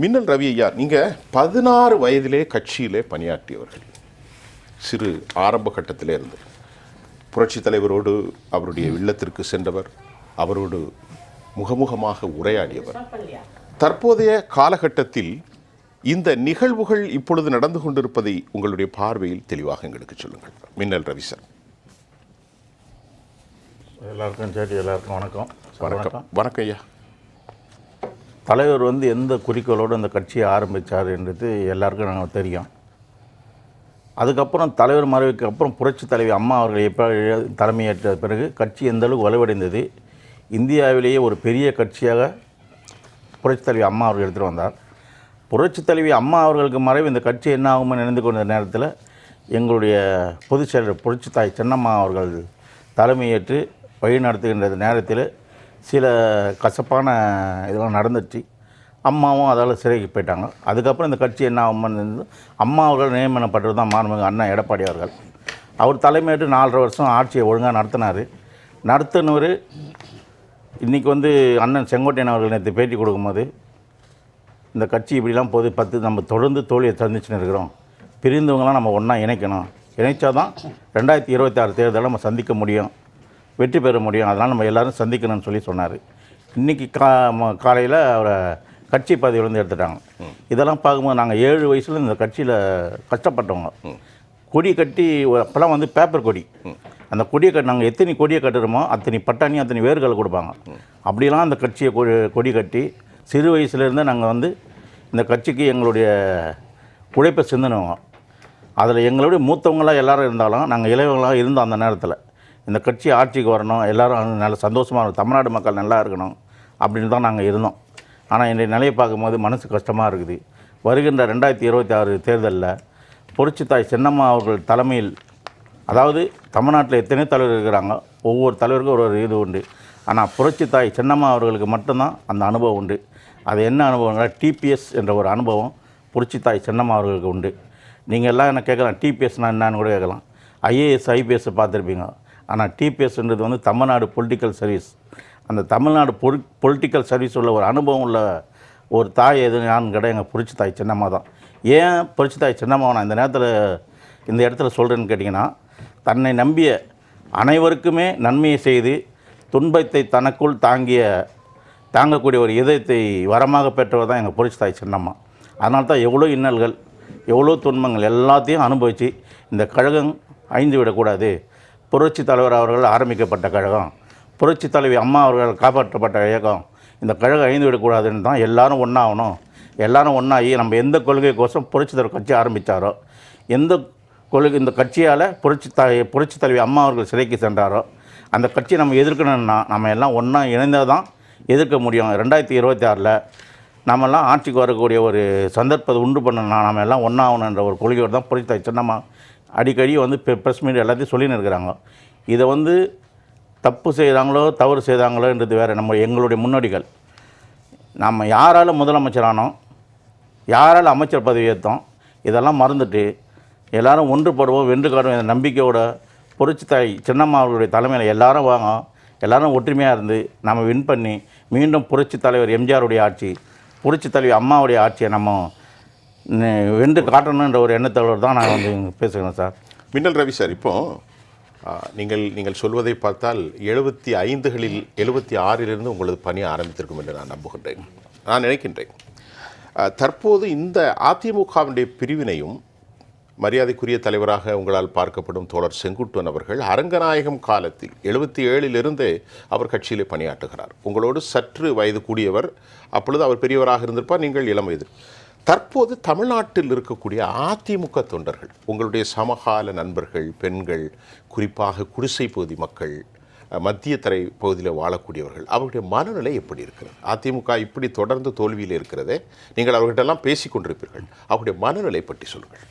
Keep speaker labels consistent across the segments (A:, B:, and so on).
A: மின்னல் ரவி ஐயா நீங்கள் பதினாறு வயதிலே கட்சியிலே பணியாற்றியவர்கள். சிறு ஆரம்ப கட்டத்திலே இருந்து. புரட்சி தலைவரோடு அவருடைய இல்லத்திற்கு சென்றவர் அவரோடு முகமுகமாக உரையாடியவர். தற்போதைய காலகட்டத்தில் இந்த நிகழ்வுகள் இப்பொழுது நடந்து கொண்டிருப்பதை உங்களுடைய பார்வையில் தெளிவாக எங்களுக்கு சொல்லுங்கள். மின்னல் ரவி சார்.
B: எல்லாருக்கும் சரி எல்லாருக்கும் வணக்கம்.
A: வணக்கம். வணக்கம் ஐயா.
B: தலைவர் வந்து எந்த குறிக்கோளோடு அந்த கட்சியை ஆரம்பித்தார் என்றது எல்லாருக்கும் நாங்கள் தெரியும். அதுக்கப்புறம் தலைவர் மறைவுக்கு அப்புறம் புரட்சி தலைவி அம்மா அவர்கள் எப்போ தலைமையேற்ற பிறகு கட்சி எந்த அளவுக்கு வலுவடைந்தது? இந்தியாவிலேயே ஒரு பெரிய கட்சியாக புரட்சி தலைவி அம்மா அவர்கள் எடுத்துகிட்டு வந்தார். புரட்சி தலைவி அம்மா அவர்களுக்கு மறைவு இந்த கட்சி என்ன ஆகும்னு நினைந்து கொண்ட நேரத்தில் எங்களுடைய பொதுச் செயலர் புரட்சி தாய் சென்னம்மா அவர்கள் தலைமையேற்று வழி நடத்துகின்ற நேரத்தில் சில கசப்பான இதெல்லாம் நடந்துச்சு. அம்மாவும் அதால் சிறைக்கு போயிட்டாங்க. அதுக்கப்புறம் இந்த கட்சி என்ன ஆகும்னு அம்மா அவர்கள் நியமனப்பட்டது தான் மாண்புமிகு அண்ணன் எடப்பாடி அவர்கள். அவர் தலைமையிட்டு நாலரை வருஷம் ஆட்சியை ஒழுங்காக நடத்தினார். நடத்தினவர் இன்றைக்கி வந்து அண்ணன் செங்கோட்டையன் அவர்கள் நேற்று பேட்டி கொடுக்கும்போது இந்த கட்சி இப்படிலாம் போது பத்து நம்ம தொடர்ந்து தோல்வியை சந்திச்சுன்னு இருக்கிறோம். பிரிந்தவங்களாம் நம்ம ஒன்றா இணைக்கணும். இணைச்சா தான் ரெண்டாயிரத்தி இருபத்தி ஆறு தேர்தலை நம்ம சந்திக்க முடியும். வெற்றி பெற முடியும். அதனால் நம்ம எல்லாரும் சந்திக்கணும்னு சொல்லி சொன்னார். இன்றைக்கி கா காலையில் அவரை கட்சி பதவியிலேருந்து எடுத்துட்டாங்க. இதெல்லாம் பார்க்கும்போது நாங்கள் ஏழு வயசுல இந்த கட்சியில் கஷ்டப்பட்டவங்க. கொடி கட்டி அப்போல்லாம் வந்து பேப்பர் கொடி. அந்த கொடியை கட்டி நாங்கள் எத்தனை கொடியை கட்டுறோமோ அத்தனை பட்டாணி அத்தனை வேர்கள் கொடுப்பாங்க. அப்படிலாம் அந்த கட்சியை கொடி கொடி கட்டி சிறு வயசுலேருந்தே நாங்கள் வந்து இந்த கட்சிக்கு எங்களுடைய உழைப்பை சிந்தினவங்க. அதில் எங்களுடைய மூத்தவங்களாம் எல்லாரும் இருந்தாலும் நாங்கள் இளையவங்களாக இருந்தோம் அந்த நேரத்தில். இந்த கட்சி ஆட்சிக்கு வரணும் எல்லோரும் நல்ல சந்தோஷமாக இருக்கணும் தமிழ்நாடு மக்கள் நல்லா இருக்கணும் அப்படின்னு தான் நாங்கள் இருந்தோம். ஆனால் இன்றைய நிலையை பார்க்கும்போது மனசு கஷ்டமாக இருக்குது. வருகின்ற ரெண்டாயிரத்தி இருபத்தி ஆறு தேர்தலில் புரட்சித்தாய் சின்னம்மா அவர்கள் தலைமையில் அதாவது தமிழ்நாட்டில் எத்தனையோ தலைவர் இருக்கிறாங்க. ஒவ்வொரு தலைவருக்கும் ஒரு ஒரு இது உண்டு. ஆனால் புரட்சித்தாய் சின்னம்மா அவர்களுக்கு மட்டும்தான் அந்த அனுபவம் உண்டு. அது என்ன அனுபவம்னா டிபிஎஸ் என்ற ஒரு அனுபவம் புரட்சித்தாய் சின்னம்மா அவர்களுக்கு உண்டு. நீங்கள் எல்லாம் என்ன கேட்கலாம் டிபிஎஸ்னால் என்னன்னு கூட கேட்கலாம். ஐஏஎஸ் ஐபிஎஸ் பார்த்துருப்பீங்க. ஆனால் டிபிஎஸ்ன்றது வந்து தமிழ்நாடு பொலிட்டிக்கல் சர்வீஸ் அந்த தமிழ்நாடு பொலி பொலிட்டிக்கல் சர்வீஸ் உள்ள ஒரு அனுபவம் உள்ள ஒரு தாய் எது நான் கேட்டால் எங்கள் புரட்சி தாய் சின்னம்மா தான். ஏன் புரட்சி தாய் சின்னம்மா நான் இந்த நேரத்தில் இந்த இடத்துல சொல்கிறேன்னு கேட்டிங்கன்னா தன்னை நம்பிய அனைவருக்குமே நன்மையை செய்து துன்பத்தை தனக்குள் தாங்கிய தாங்கக்கூடிய ஒரு இதயத்தை வரமாக பெற்றவர் தான் எங்கள் புரட்சி தாய் சின்னம்மா. அதனால தான் எவ்வளோ இன்னல்கள் எவ்வளோ துன்பங்கள் எல்லாத்தையும் அனுபவித்து இந்த கழகம் அழிந்து விடக்கூடாது. புரட்சி தலைவர் அவர்கள் ஆரம்பிக்கப்பட்ட கழகம். புரட்சி தலைவி அம்மா அவர்கள் காப்பாற்றப்பட்ட இயக்கம். இந்த கழகம் அழிந்து விடக்கூடாதுன்னு தான் எல்லாரும் ஒன்றாகணும் எல்லாரும் ஒன்றாகி நம்ம எந்த கொள்கைக்கோசம் புரட்சி தலைவர் கட்சி ஆரம்பித்தாரோ எந்த கொள்கை இந்த கட்சியால் புரட்சி த புரட்சி தலைவி அம்மா அவர்கள் சிறைக்கு சென்றாரோ அந்த கட்சியை நம்ம எதிர்க்கணும்னா நம்ம எல்லாம் ஒன்றா இணைந்தால் தான் எதிர்க்க முடியும். ரெண்டாயிரத்தி இருபத்தி ஆறில் நம்மெல்லாம் ஆட்சிக்கு வரக்கூடிய ஒரு சந்தர்ப்பத்தை உண்டு பண்ணணும்னா நம்ம எல்லாம் ஒன்றாகணுன்ற ஒரு கொள்கையோடு தான் புரட்சி தாய் சின்னம்மா அடிக்கடி வந்து ப்ரெஸ் மீட் எல்லாத்தையும் சொல்லின்னு இருக்கிறாங்க இதை வந்து தப்பு செய்கிறாங்களோ தவறு செய்தாங்களோன்றது வேறு நம்ம எங்களுடைய முன்னோடிகள். நம்ம யாரால் முதலமைச்சரானோம் யாரால் அமைச்சர் பதவி ஏற்றோம் இதெல்லாம் மறந்துட்டு எல்லாரும் ஒன்றுபடுவோம் வென்று காடுவோம் இந்த நம்பிக்கையோட புரட்சித்தாய் சின்னம்மா அவர்களுடைய தலைமையில் எல்லாரும் வாங்க எல்லாரும் ஒற்றுமையாக இருந்து நம்ம வின் பண்ணி மீண்டும் புரட்சி தலைவர் எம்ஜிஆருடைய ஆட்சி புரட்சி தலைவர் அம்மாவுடைய ஆட்சியை நம்ம வென்று காட்டணுன்ற ஒரு எண்ணத்தோடு தான் நான் வந்து பேசுகிறேன் சார்.
A: மின்னல் ரவி சார் இப்போ நீங்கள் நீங்கள் சொல்வதை பார்த்தால் எழுபத்தி ஐந்துகளில் எழுபத்தி ஆறிலிருந்து உங்களது பணி ஆரம்பித்திருக்கும் என்று நான் நம்புகின்றேன். நான் நினைக்கின்றேன். தற்போது இந்த அதிமுகவினுடைய பிரிவினையும் மரியாதைக்குரிய தலைவராக உங்களால் பார்க்கப்படும் தோழர் செங்குட்டுவன் அவர்கள் அரங்கநாயகம் காலத்தில் எழுபத்தி ஏழிலிருந்தே அவர் கட்சியிலே பணியாற்றுகிறார். உங்களோடு சற்று வயது கூடியவர் அப்பொழுது அவர் பெரியவராக இருந்திருப்பார் நீங்கள் இளம் வயது தற்போது தமிழ்நாட்டில் இருக்கக்கூடிய அதிமுக தொண்டர்கள் உங்களுடைய சமகால நண்பர்கள் பெண்கள் குறிப்பாக குடிசை பகுதி மக்கள் மத்திய தரை பகுதியில் வாழக்கூடியவர்கள் அவருடைய மனநிலை எப்படி இருக்கிறது? அதிமுக இப்படி தொடர்ந்து தோல்வியில் இருக்கிறதே நீங்கள் அவர்கிட்டெல்லாம் பேசி கொண்டிருப்பீர்கள். அவருடைய மனநிலை பற்றி சொல்லுங்கள்.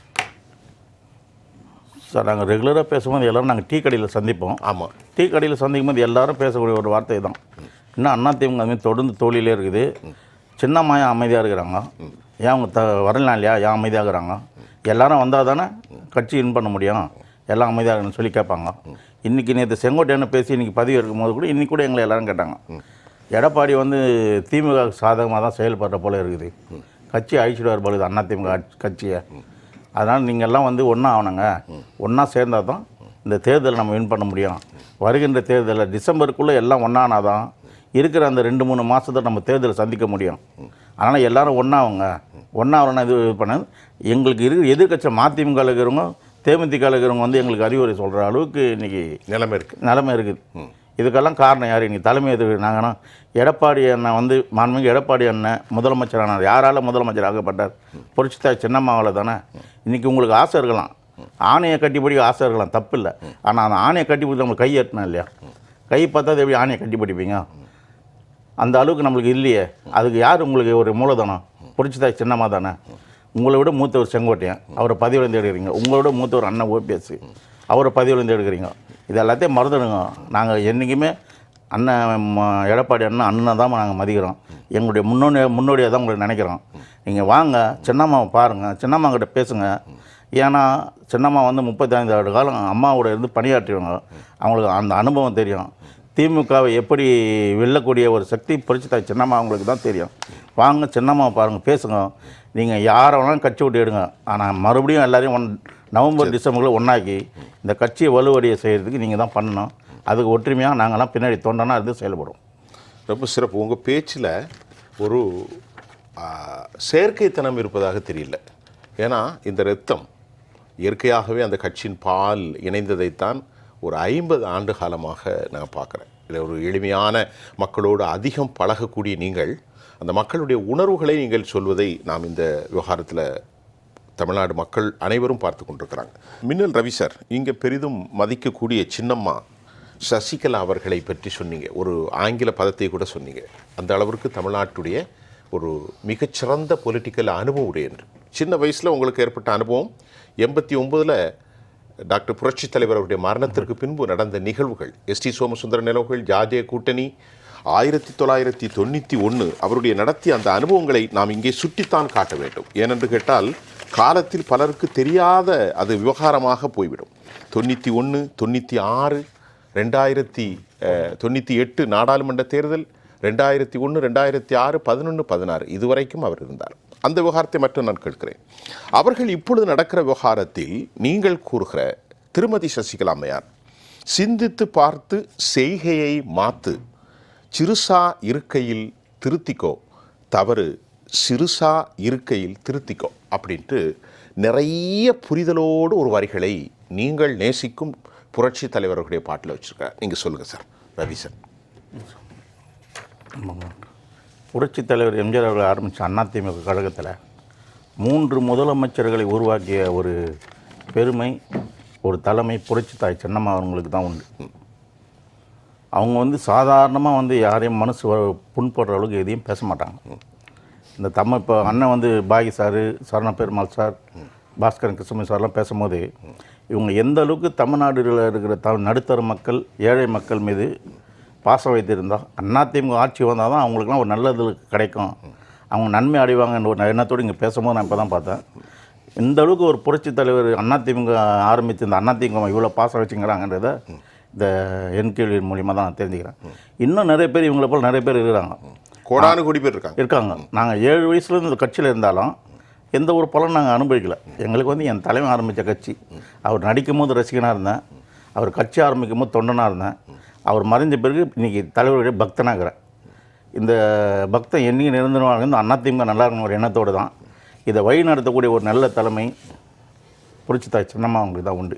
B: சார் நாங்கள் ரெகுலராக பேசும்போது எல்லோரும் நாங்கள் டீ கடையில் சந்திப்போம்.
A: ஆமாம்
B: டீ கடையில் சந்திக்கும் போது எல்லாரும் பேசக்கூடிய ஒரு வார்த்தை தான் இன்னும் அண்ணா திமுக அது மாதிரி தொடர்ந்து தோல்வியிலே இருக்குது. சின்னம்மா ஏன் அமைதியாக இருக்கிறாங்க. ஏன் அவங்க த வரலாம் இல்லையா? ஏன் அமைதியாக இருக்கிறாங்க எல்லாரும் வந்தால் தானே கட்சி வின் பண்ண முடியும். எல்லாம் அமைதியாக சொல்லி கேட்பாங்க. இன்றைக்கி நேற்று செங்கோட்டையான பேசி இன்றைக்கி பதிவு இருக்கும் போது கூட இன்றைக்கி கூட எங்களை எல்லோரும் கேட்டாங்க. எடப்பாடி வந்து திமுக சாதகமாக தான் செயல்படுற போல் இருக்குது. கட்சி அழிச்சிடுவார் பொழுது அண்ணா திமுக கட்சியை. அதனால் நீங்கள் எல்லாம் வந்து ஒன்றா ஆகணுங்க. ஒன்றா சேர்ந்தால் தான் இந்த தேர்தலை நம்ம வின் பண்ண முடியும். வருகின்ற தேர்தலில் டிசம்பருக்குள்ளே எல்லாம் ஒன்றானா தான் இருக்கிற அந்த ரெண்டு மூணு மாதத்தை நம்ம தேர்தலை சந்திக்க முடியும். அதனால் எல்லாரும் ஒன்றாவுங்க ஒன்றாவனா இது இது பண்ண எங்களுக்கு இருக்கிற எதிர்க்கட்சி மதிமுக இருக்கிறவங்க தேமுதிக இருக்கிறவங்க வந்து எங்களுக்கு அறிவுரை சொல்கிற அளவுக்கு இன்றைக்கி
A: நிலைமை இருக்கு.
B: நிலைமை இருக்குது. இதுக்கெல்லாம் காரணம் யார்? இன்னைக்கு தலைமை எதிர்க்கு நாங்கன்னா எடப்பாடி அண்ணன் வந்து மாண்புமிகு எடப்பாடி அண்ணன் முதலமைச்சரானார். யாரால் முதலமைச்சர் ஆகப்பட்டார் புரட்சித்தாய் சின்னம்மாவில் தானே. இன்றைக்கி உங்களுக்கு ஆசை இருக்கலாம். ஆணையை கட்டி பிடிக்க ஆசை இருக்கலாம். தப்பு இல்லை ஆனால் அந்த ஆணையை கட்டி பிடிக்க நம்ம கை எட்டணும் இல்லையா? கை பார்த்தா எப்படி ஆணையை கட்டி பிடிப்பீங்க அந்த அளவுக்கு நம்மளுக்கு இல்லையே. அதுக்கு யார் உங்களுக்கு ஒரு மூலதனம்? பிடிச்சதா சின்னம்மா தானே? உங்களை விட மூத்தவர் செங்கோட்டையன். அவரை பதிவுலேருந்து எடுக்கிறீங்க. உங்களோட மூத்தவர் அண்ணன் ஓபிஎஸ். அவரை பதிவுலேருந்து எடுக்கிறீங்க. இது எல்லாத்தையும் மறந்துடுங்க. நாங்கள் என்றைக்குமே அண்ணன் எடப்பாடி அண்ணன் அண்ணன் தான் நாங்கள் மதிக்கிறோம். எங்களுடைய முன்னோடி முன்னோடியாக தான் உங்களை நினைக்கிறோம். நீங்கள் வாங்க சின்னம்மாவை பாருங்கள் சின்னம்மாங்கிட்ட பேசுங்க. ஏன்னா சின்னம்மா வந்து முப்பத்தைந்து ஆண்டு காலம் அம்மாவோட இருந்து பணியாற்றிவாங்க அவங்களுக்கு அந்த அனுபவம் தெரியும். திமுகவை எப்படி வெல்லக்கூடிய ஒரு சக்தி புரட்சித்தாய் சின்னம்மா அவங்களுக்கு தான் தெரியும். வாங்க சின்னம்மா பாருங்கள் பேசுங்க. நீங்கள் யாரை வேணாலும் கட்சி விட்டு எடுங்க. ஆனால் மறுபடியும் எல்லாரையும் ஒன் நவம்பர் டிசம்பரில் ஒன்றாக்கி இந்த கட்சியை வலுவடைய செய்கிறதுக்கு நீங்கள் தான் பண்ணணும். அதுக்கு ஒற்றுமையாக நாங்கள்லாம் பின்னாடி தொண்டனா இருந்து செயல்படும்
A: ரொம்ப சிறப்பு. உங்கள் பேச்சில் ஒரு செயற்கைத்தனம் இருப்பதாக தெரியல. ஏன்னா இந்த ரத்தம் இயற்கையாகவே அந்த கட்சியின் பால் இணைந்ததைத்தான் ஒரு ஐம்பது ஆண்டு காலமாக நான் பார்க்குறேன். இதில் ஒரு எளிமையான மக்களோடு அதிகம் பழகக்கூடிய நீங்கள் அந்த மக்களுடைய உணர்வுகளை நீங்கள் சொல்வதை நாம் இந்த விவகாரத்தில் தமிழ்நாடு மக்கள் அனைவரும் பார்த்து கொண்டிருக்கிறாங்க. மின்னல் ரவி சார் இங்கே பெரிதும் மதிக்கக்கூடிய சின்னம்மா சசிகலா அவர்களை பற்றி சொன்னீங்க. ஒரு ஆங்கில பதத்தை கூட சொன்னீங்க. அந்த அளவிற்கு தமிழ்நாட்டுடைய ஒரு மிகச்சிறந்த பொலிட்டிக்கல் அனுபவம் உடைய என்று. சின்ன வயசில் உங்களுக்கு ஏற்பட்ட அனுபவம் எண்பத்தி ஒம்பதில் டாக்டர் புரட்சித் தலைவர் அவருடைய மரணத்திற்கு பின்பு நடந்த நிகழ்வுகள் எஸ்டி சோமசுந்தர நிலவுகள் ஜாஜே கூட்டணி ஆயிரத்தி தொள்ளாயிரத்தி தொண்ணூற்றி ஒன்று அவருடைய நடத்திய அந்த அனுபவங்களை நாம் இங்கே சுட்டித்தான் காட்ட வேண்டும். ஏனென்று கேட்டால் காலத்தில் பலருக்கு தெரியாத அது விவகாரமாக போய்விடும். தொண்ணூற்றி ஒன்று தொண்ணூற்றி ஆறு ரெண்டாயிரத்தி தொண்ணூற்றி எட்டு நாடாளுமன்ற தேர்தல் ரெண்டாயிரத்தி ஒன்று ரெண்டாயிரத்தி ஆறு பதினொன்று பதினாறு இதுவரைக்கும் அவர் இருந்தார். அந்த விவகாரத்தை மட்டும் நான் கேட்கிறேன். அவர்கள் இப்பொழுது நடக்கிற விவகாரத்தில் நீங்கள் கூறுகிற திருமதி சசிகலா அம்மையார் சிந்தித்து பார்த்து செய்கையை மாத்து சிறுசா இருக்கையில் திருத்திக்கோ தவறு சிறுசா இருக்கையில் திருத்திக்கோ அப்படின்ட்டு நிறைய புரிதலோடு ஒரு வரிகளை நீங்கள் நேசிக்கும் புரட்சி தலைவர்களுடைய பாட்டில் வச்சுருக்க நீங்கள் சொல்லுங்கள் சார். ரவி சார்.
B: புரட்சித் தலைவர் எம்ஜிஆர் அவர்கள் ஆரம்பித்த அதிமுக கழகத்தில் மூன்று முதலமைச்சர்களை உருவாக்கிய ஒரு பெருமை ஒரு தலைமை புரட்சி தாய் சின்னம்மா அவங்களுக்கு தான் உண்டு. அவங்க வந்து சாதாரணமாக வந்து யாரையும் மனசு புண்படுற அளவுக்கு எதையும் பேச மாட்டாங்க. இந்த தமிழ் இப்போ அண்ணன் வந்து பாகி சார் சரண பெருமாள் சார் பாஸ்கரன் கிருஷ்ணமணி சார்லாம் பேசும்போது இவங்க எந்த அளவுக்கு தமிழ்நாடுகளில் இருக்கிற த நடுத்தர மக்கள் ஏழை மக்கள் மீது பாசம் வைத்திருந்தா அதிமுக ஆட்சி வந்தால் தான் அவங்களுக்குலாம் ஒரு நல்லது கிடைக்கும். அவங்க நன்மை அடைவாங்கன்ற ஒரு எண்ணத்தோடு இங்கே பேசும்போது நான் இப்போ தான் பார்த்தேன். இந்த அளவுக்கு ஒரு புரட்சித் தலைவர் அதிமுக ஆரம்பித்து இந்த அதிமுக இவ்வளோ பாசம் வச்சுங்கிறாங்கன்றத இந்த என் கேள்வி மூலியமாக தான் நான் தெரிஞ்சுக்கிறேன். இன்னும் நிறைய பேர் இவங்களை போல் நிறைய பேர் இருக்கிறாங்க.
A: கோடானு கோடி பேர் இருக்காங்க.
B: இருக்காங்க. நாங்கள் ஏழு வயசுலேருந்து இந்த கட்சியில் இருந்தாலும் எந்த ஒரு பலனும் நாங்கள் அனுபவிக்கல. எங்களுக்கு வந்து என் தலைவன் ஆரம்பித்த கட்சி. அவர் நடிக்கும் போது ரசிகனாக இருந்தேன். அவர் கட்சி ஆரம்பிக்கும் போது தொண்டனாக இருந்தேன். அவர் மறைஞ்ச பிறகு இன்றைக்கி தலைவருடைய பக்தனாகிறேன் இந்த பக்தன் என்னைக்கு நிரந்தரமாக இருந்து அதிமுக நல்லா இருக்கணும் ஒரு எண்ணத்தோடு தான். இதை வழி நடத்தக்கூடிய ஒரு நல்ல தலைமை புரட்சித்தாய் சின்னம்மா அவங்களுக்கு தான் உண்டு.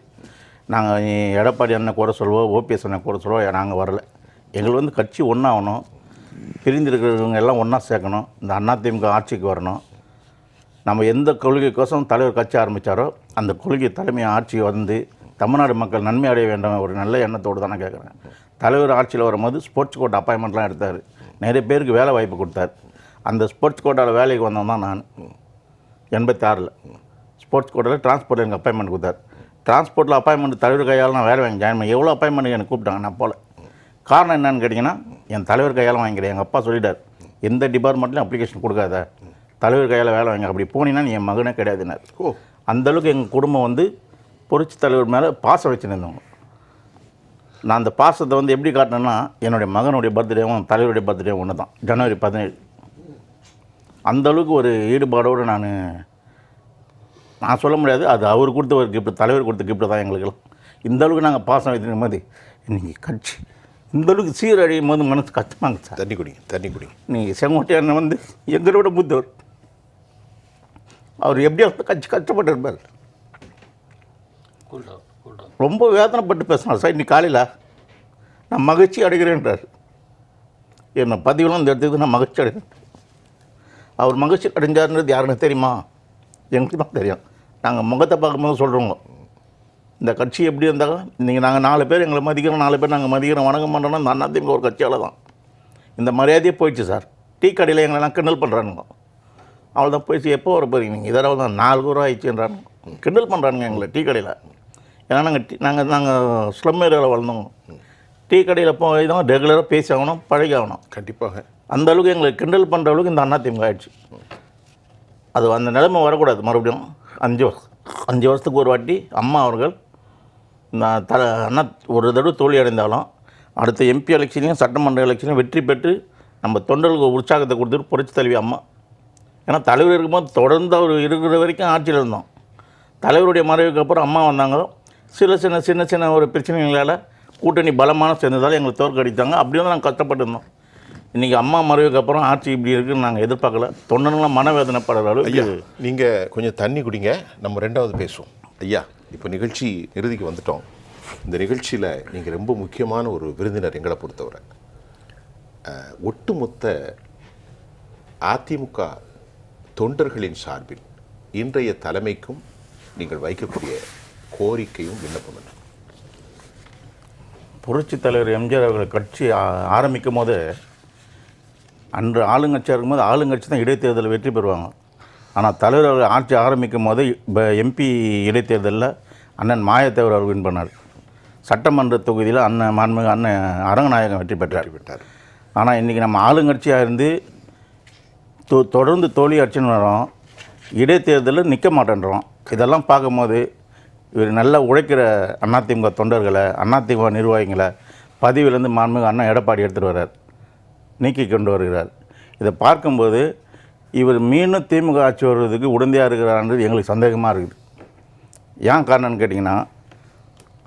B: நாங்கள் எடப்பாடி அண்ணன் கூட சொல்லுவோம் ஓபிஎஸ் அண்ணன் கூட சொல்லுவோம் நாங்கள் வரல. எங்களுக்கு வந்து கட்சி ஒன்றாகணும் பிரிந்திருக்கிறவங்க எல்லாம் ஒன்றா சேர்க்கணும். இந்த அதிமுக ஆட்சிக்கு வரணும். நம்ம எந்த கொள்கைக்கோசம் தலைவர் கட்சி ஆரம்பித்தாரோ அந்த கொள்கை தலைமை ஆட்சி வந்து தமிழ்நாடு மக்கள் நன்மை அடைய வேண்டும் ஒரு நல்ல எண்ணத்தோடு தான் நான் கேட்குறேன் தலைவர் ஆட்சியில் வரும்போது ஸ்போர்ட்ஸ் கோட்டா அப்பாயின்மெண்ட்லாம் எடுத்தார். நிறைய பேருக்கு வேலை வாய்ப்பு கொடுத்தாரு. அந்த ஸ்போர்ட்ஸ் கோட்டாவில் வேலைக்கு வந்தவன் தான் நான். எண்பத்தி ஆறில் ஸ்போர்ட்ஸ் கோட்டாவில் டிரான்ஸ்போர்ட்டில் எனக்கு அப்பாயின்மெண்ட் கொடுத்தாரு. டிரான்ஸ்போர்ட்டில் அப்பாயின்மெண்ட் தலைவர் கையால் நான் வேலை வாங்கி ஜாயின் பண்ணி எவ்வளோ அப்பாயின்மெண்ட் எனக்கு கூப்பிட்டாங்க நான் போல. காரணம் என்னன்னு கேட்டிங்கன்னா என் தலைவர் கையால் வாங்கிக்கிறேன். எங்கள் அப்பா சொல்லிட்டார் எந்த டிபார்ட்மெண்ட்லையும் அப்ளிகேஷன் கொடுக்காத. தலைவர் கையால் வேலை வாங்க. அப்படி போனீங்கன்னா நீ என் மகனே கிடையாதுனார்
A: ஓ.
B: அந்தளவுக்கு எங்கள் குடும்பம் வந்து புரட்சி தலைவர் மேலே பாசம் வச்சுருந்தவங்க. நான் அந்த பாசத்தை வந்து எப்படி காட்டினேன்னா என்னுடைய மகனுடைய பர்த்டேவும் தலைவருடைய பர்த்டேவும் ஒன்று தான். ஜனவரி பதினேழு. அந்த அளவுக்கு ஒரு ஈடுபாடோடு நான் நான் சொல்ல முடியாது அது அவர் கொடுத்த ஒரு கிஃப்ட் தலைவர் கொடுத்த கிஃப்ட் தான் எங்களுக்கெல்லாம். இந்த அளவுக்கு நாங்கள் பாசம் வைத்திருக்கும் போது இன்னைக்கு கட்சி இந்த அளவுக்கு சீரழியும் போது மனசு கஷ்டமாங்க சார்.
A: தண்ணி குடிங்க தண்ணி குடிங்க.
B: நீங்கள் செங்கோட்டையன் வந்து எங்களோட மூத்தவர். அவர் எப்படியோ கட்சி கஷ்டப்பட்டு இருப்பார். ரொம்ப வேதனைப்பட்டு பேசினார். சார் இன்னைக்கு காலையில் நான் மகிழ்ச்சி அடைகிறேன்றார். என்னை பதிவெல்லாம் இந்த இடத்துக்கு நான் மகிழ்ச்சி அடைகிறேன். அவர் மகிழ்ச்சி அடைஞ்சாருன்றது யாருன்னு தெரியுமா? எங்களுக்கு தான் தெரியும். நாங்கள் முகத்தை பார்க்கும்போது சொல்கிறோங்க இந்த கட்சி எப்படி இருந்தாலும் இன்றைக்கி நாங்கள் நாலு பேர் எங்களை மதிக்கிறோம். நாலு பேர் நாங்கள் மதிக்கிறோம். வணக்கம் பண்ணுறோன்னா இந்த அதிமுக ஒரு கட்சியால் தான் இந்த மரியாதையே போயிடுச்சு சார். டீ கடையில் எங்களெல்லாம் கிண்டல் பண்ணுறானுங்க அவ்வளோதான் தான் போயிடுச்சு. எப்போ வர போகிறீங்க நீங்கள் இதெல்லாம் தான் நாலு ரூபா ஆயிடுச்சுன்றானுங்க. கிண்டல் பண்ணுறானுங்க எங்களை டீ கடையில். ஏன்னா நாங்கள் டீ நாங்கள் நாங்கள் ஸ்லம் ஏரியாவில் வளர்ந்தோங்க டீ கடையில் போய் தான் ரெகுலராக பேசி ஆகணும் பழகி ஆகணும்
A: கண்டிப்பாக.
B: அந்த அளவுக்கு எங்களை கிண்டல் பண்ணுற அளவுக்கு இந்த அதிமுக ஆயிடுச்சு. அது அந்த நிலைமை வரக்கூடாது மறுபடியும் அஞ்சு வருஷம் அஞ்சு வருஷத்துக்கு ஒரு வாட்டி அம்மா அவர்கள் நான் த அண்ணா ஒரு தடவை தோல்வி அடைந்தாலும் அடுத்த எம்பி எலெக்ஷனையும் சட்டமன்ற எலெக்ஷனையும் வெற்றி பெற்று நம்ம தொண்டர்களுக்கு உற்சாகத்தை கொடுத்துட்டு புரட்சி தலைவி அம்மா. ஏன்னா தலைவர் இருக்கும்போது தொடர்ந்து அவர் இருக்கிற வரைக்கும் ஆட்சியில் இருந்தோம். தலைவருடைய மறைவுக்கு அப்புறம் அம்மா வந்தாங்க. சில சின்ன சின்ன சின்ன ஒரு பிரச்சனைகளால் கூட்டணி பலமான சேர்ந்ததால் எங்களை தோற்கடித்தாங்க அப்படியே தான் நாங்கள் கஷ்டப்பட்டு இருந்தோம். இன்றைக்கி அம்மா மறைவுக்கு அப்புறம் ஆட்சி இப்படி இருக்குன்னு நாங்கள் எதிர்பார்க்கல. தொண்டனெலாம் மனவேதனைப்படுற
A: ஐயா
B: அளவுக்கு
A: நீங்கள் கொஞ்சம் தண்ணி குடிங்க. நம்ம ரெண்டாவது பேசுவோம். ஐயா இப்போ நிகழ்ச்சி இறுதிக்கு வந்துட்டோம். இந்த நிகழ்ச்சியில் நீங்கள் ரொம்ப முக்கியமான ஒரு விருந்தினர் எங்களை பொறுத்தவரை. ஒட்டுமொத்த அதிமுக தொண்டர்களின் சார்பில் இன்றைய தலைமைக்கும் நீங்கள் வைக்கக்கூடிய கோரிக்கையும் விண்ணப்பம் என்ன?
B: புரட்சித் தலைவர் எம்ஜிஆர் அவர்கள் கட்சி ஆரம்பிக்கும் போது அன்று ஆளுங்கட்சியாக இருக்கும்போது ஆளுங்கட்சி தான் இடைத்தேர்தலில் வெற்றி பெறுவாங்க. ஆனால் தலைவர் அவர்கள் ஆட்சி ஆரம்பிக்கும் போது இப்போ எம்பி இடைத்தேர்தலில் அண்ணன் மாயத்தேவர் அவர் வின் பண்ணார். சட்டமன்ற தொகுதியில் அண்ணன் மாண்புமிகு அண்ணன் அரங்கநாயகம் வெற்றி பெற்றார்.
A: விட்டார்
B: ஆனால் இன்றைக்கி நம்ம ஆளுங்கட்சியாக இருந்து தொ தொடர்ந்து தோல்வி அடிச்சுன்னு வரோம் இடைத்தேர்தலில் நிற்க மாட்டேன்றோம். இதெல்லாம் பார்க்கும்போது இவர் நல்லா உழைக்கிற அதிமுக தொண்டர்களை அதிமுக நிர்வாகிகளை பதவியிலேருந்து மாண்புமிகு அண்ணன் எடப்பாடி எடுத்துகிட்டு வர்றார். நீக்கி கொண்டு வருகிறார். இதை பார்க்கும்போது இவர் மீண்டும் திமுக ஆட்சி வருவதற்கு உடந்தையாக இருக்கிறான்றது எங்களுக்கு சந்தேகமாக இருக்குது. ஏன் காரணம்னு கேட்டிங்கன்னா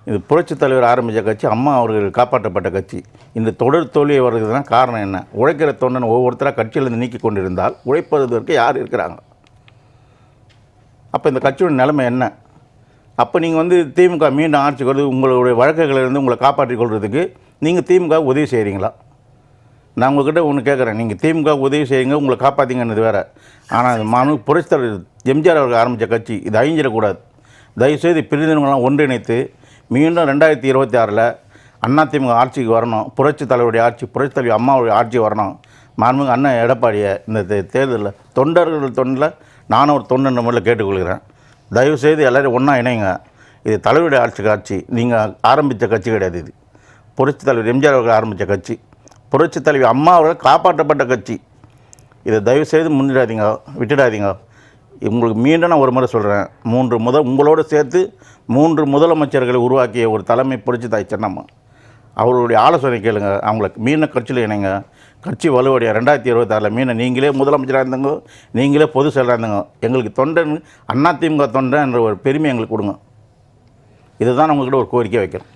B: இது புரட்சித் தலைவர் ஆரம்பித்த கட்சி அம்மா அவர்கள் காப்பாற்றப்பட்ட கட்சி. இந்த தொடர் தோல்வியை வர்றதுனா காரணம் என்ன? உழைக்கிற தொண்டன் ஒவ்வொருத்தராக கட்சியிலேருந்து நீக்கி கொண்டிருந்தால் உழைப்பதற்கு யார் இருக்கிறாங்க? அப்போ இந்த கட்சியோட நிலைமை என்ன? அப்போ நீங்கள் வந்து திமுக மீண்டும் ஆட்சிக்கு வருது உங்களுடைய வழக்குகளிலிருந்து உங்களை காப்பாற்றிக் கொள்றதுக்கு நீங்கள் திமுக உதவி செய்கிறீங்களா நான் உங்ககிட்ட ஒன்று கேட்குறேன் நீங்கள் திமுக உதவி செய்யுங்க உங்களை காப்பாற்றிங்கன்றது வேறு. ஆனால் இது மனு புரட்சித்தலைவர் எம்ஜிஆர் அவர்கள் ஆரம்பித்த கட்சி இது அழிஞ்சிடக்கூடாது. தயவுசெய்து பிரிந்தவங்களாம் ஒன்றிணைத்து மீண்டும் ரெண்டாயிரத்தி இருபத்தி ஆறில் அண்ணா திமுக ஆட்சிக்கு வரணும் புரட்சி தலைவருடைய ஆட்சி புரட்சி தலைவர் அம்மாவுடைய ஆட்சி வரணும். மாண்புமிகு அண்ணன் எடப்பாடியை இந்த தே- தேர்தலில் தொண்டர்கள் தொண்டில் நானும் ஒரு தொண்டு முறையில் கேட்டுக்கொள்கிறேன். தயவுசெய்து எல்லோரும் ஒன்றா இணைங்க. இது தலைவருடைய ஆட்சி காட்சி. நீங்கள் ஆரம்பித்த கட்சி கிடையாது இது. புரட்சி தலைவர் எம்ஜிஆர் அவர்கள் ஆரம்பித்த கட்சி. புரட்சி தலைவி அம்மா அவர்கள் காப்பாற்றப்பட்ட கட்சி. இதை தயவு செய்து முன்னிடாதீங்க விட்டுடாதீங்க. உங்களுக்கு மீண்டும் நான் ஒரு முறை சொல்கிறேன் மூன்று முதல் உங்களோடு சேர்த்து மூன்று முதலமைச்சர்களை உருவாக்கிய ஒரு தலைமை புரட்சி தாய் சென்னம்மா. அவருடைய ஆலோசனை கேளுங்க. அவங்களுக்கு மீண்டும் கட்சியில் இணைங்க. கட்சி வலுவடைய ரெண்டாயிரத்தி இருபத்தாறில் மீண்டும் நீங்களே முதலமைச்சராக இருந்தாங்க நீங்களே பொது செயலாக இருந்தாங்க எங்களுக்கு தொண்டன் அதிமுக தொண்டன் என்ற ஒரு பெருமை எங்களுக்கு கொடுங்க. இதுதான் உங்கள்கிட்ட ஒரு கோரிக்கை வைக்கிறேன்.